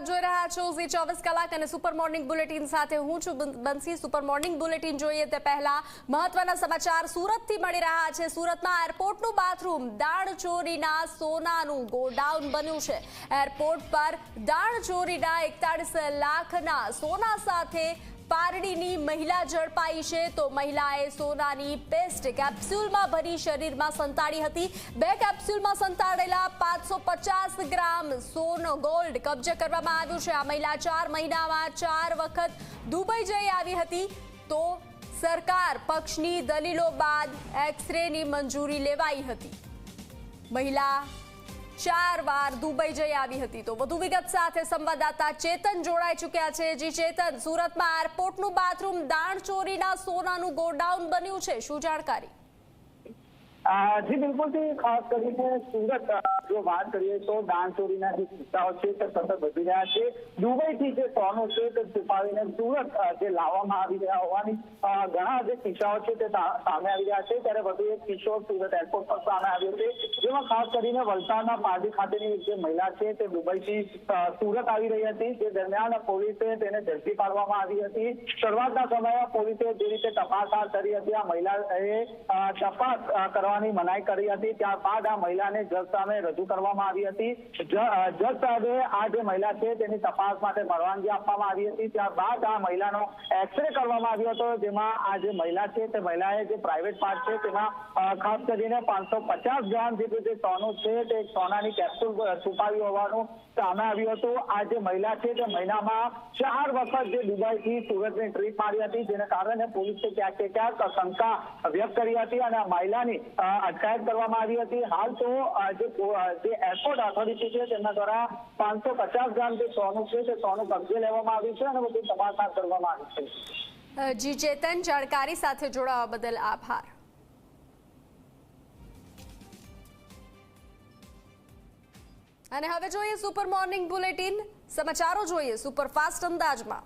આપ જોઈ રહ્યા છો ઝી ચોવીસ કલાક અને સુપર મોર્નિંગ બુલેટિન સાથે હું છું બંસી. સુપર મોર્નિંગ બુલેટિન જોઈએ તે પહેલા મહત્વના સમાચાર સુરતથી મળી રહ્યા છે. સુરતના એરપોર્ટનું બાથરૂમ દાણ ચોરીના સોનાનું ગોડાઉન બન્યું છે. એરપોર્ટ પર દાણ ચોરીના એકતાળીસ લાખના સોના સાથે પારડીની મહિલા ઝડપાઈ છે તો મહિલાએ સોનાની પેસ્ટ કેપ્સ્યુલમાં ભરી શરીરમાં સંતાડી હતી. બે કેપ્સ્યુલમાં સંતાડેલા પાંચસો ગ્રામ સોનો ગોલ્ડ કબજે કરવામાં આવ્યું છે. આ મહિલા ચાર મહિનામાં ચાર વખત દુબઈ જઈ આવી હતી. તો સરકાર પક્ષની દલીલો બાદ એક્સરેની મંજૂરી લેવાઈ હતી. મહિલા ચાર વાર દુબઈ જઈ આવી હતી. તો વધુ વિગત સાથે સંવાદદાતા ચેતન જોડાઈ ચૂક્યા છે. જી ચેતન, સુરતમાં એરપોર્ટનું બાથરૂમ દાણ ચોરીના સોનાનું ગોડાઉન બન્યું છે. શું જાણકારી? જી બિલકુલથી ખાસ કરીને સુરત જો વાત કરીએ તો દાણ ચોરીના જે કિસ્સાઓ છે તે સતત વધી રહ્યા છે. દુબઈથી જે સોનું છે તે છુપાવીને સુરત જે લાવવામાં આવી રહ્યા હોવાની ઘણા જે કિસ્સાઓ છે તે સામે આવી રહ્યા છે. ત્યારે વધુ એક કિસ્સો સુરત એરપોર્ટ પર સામે આવ્યો છે. જેમાં ખાસ કરીને વલસાડના પારડી ખાતેની જે મહિલા છે તે દુબઈથી સુરત આવી રહી હતી. જે દરમિયાન પોલીસે તેને ઝડપી પાડવામાં આવી હતી. શરૂઆતના સમયે પોલીસે જે રીતે તપાસ હાથ ધરી હતી આ મહિલાએ તપાસ અ, કરવાની મનાઈ કરી હતી. ત્યારબાદ આ મહિલાને જજ સામે રજૂ કરવામાં આવી હતી. જજ સાહેબે આ જે મહિલા છે તેની તપાસ માટે પરવાનગી આપવામાં આવી હતી. ત્યારબાદ આ મહિલાનો એક્સરે કરવામાં આવ્યો હતો. જેમાં આ જે મહિલા છે તે મહિલાએ જે પ્રાઇવેટ પાર્ટ છે તેમાં ખાસ કરીને પાંચસો પચાસ ગ્રામ જેટલું જે સોનું છે તે સોનાની કેપ્સ્યુલ છુપાવ્યું હોવાનું સામે આવ્યું હતું. આ જે મહિલા છે તે મહિનામાં ચાર વખત જે દુબઈથી સુરતની ટ્રીપ મારી હતી. જેના કારણે પોલીસે ક્યાંક ક્યાંક શંકા વ્યક્ત કરી હતી અને આ મહિલાની અટકાયત કરવામાં આવી હતી. હાલ તો જે એરપોર્ટ ઓથોરિટી છે, તેમના દ્વારા પાંચસો પચાસ ગ્રામ જે સોનું છે, તે સોનું કબજે લેવામાં આવ્યું છે અને બધું તપાસ કરવામાં આવી છે. જી ચેતન, જાણકારી સાથે જોડાવા બદલ આભાર. અને હવે જોઈએ સુપર મોર્નિંગ બુલેટિન સમાચારો જોઈએ સુપરફાસ્ટ અંદાજમાં.